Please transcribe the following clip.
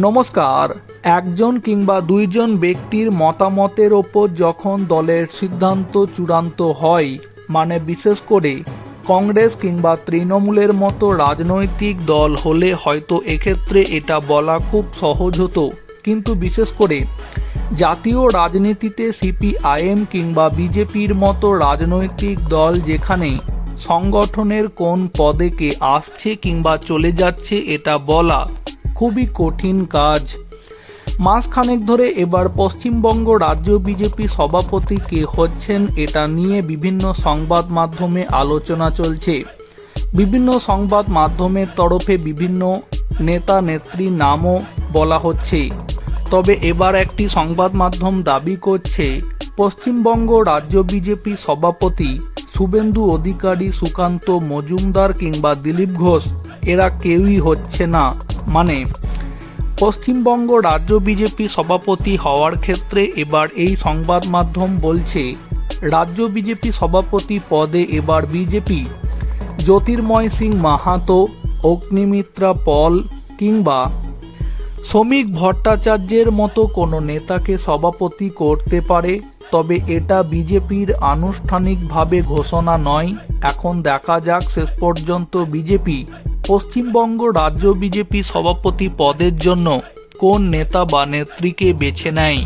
নমস্কার। একজন কিংবা দুইজন ব্যক্তির মতামতের ওপর যখন দলের সিদ্ধান্ত চূড়ান্ত হয় মানে বিশেষ করে কংগ্রেস কিংবা তৃণমূলের মতো রাজনৈতিক দল হলে হয়তো এক্ষেত্রে এটা বলা খুব সহজ হতো। কিন্তু বিশেষ করে জাতীয় রাজনীতিতে সিপিআইএম কিংবা বিজেপির মতো রাজনৈতিক দল যেখানে সংগঠনের কোন পদে কে আসছে কিংবা চলে যাচ্ছে এটা বলা খুবই কঠিন কাজ। মাসখানেক ধরে এবার পশ্চিমবঙ্গ রাজ্য বিজেপি সভাপতি কে হচ্ছেন এটা নিয়ে বিভিন্ন সংবাদ মাধ্যমে আলোচনা চলছে। বিভিন্ন সংবাদ মাধ্যমের তরফে বিভিন্ন নেতা, নেত্রী নামও বলা হচ্ছে। তবে এবার একটি সংবাদ মাধ্যম দাবি করছে, পশ্চিমবঙ্গ রাজ্য বিজেপি সভাপতি শুভেন্দু অধিকারী সুকান্ত মজুমদার কিংবা দিলীপ ঘোষ এরা কেউই হচ্ছে না। মানে পশ্চিমবঙ্গ রাজ্য বিজেপি সভাপতি হওয়ার ক্ষেত্রে এবার এই সংবাদ মাধ্যম বলছে, রাজ্য বিজেপি সভাপতি পদে এবার বিজেপি। জ্যোতির্ময় সিং মাহাতো, অগ্নিমিত্রা পল কিংবা শ্রমিক ভট্টাচার্যের মতো কোনো নেতাকে সভাপতি করতে পারে, তবে এটা বিজেপির আনুষ্ঠানিকভাবে ঘোষণা নয়। এখন দেখা যাক, শেষ পর্যন্ত বিজেপি পশ্চিমবঙ্গ রাজ্য বিজেপি সভাপতি পদের জন্য কোন নেতা বা নেত্রীকে বেছে নেয়?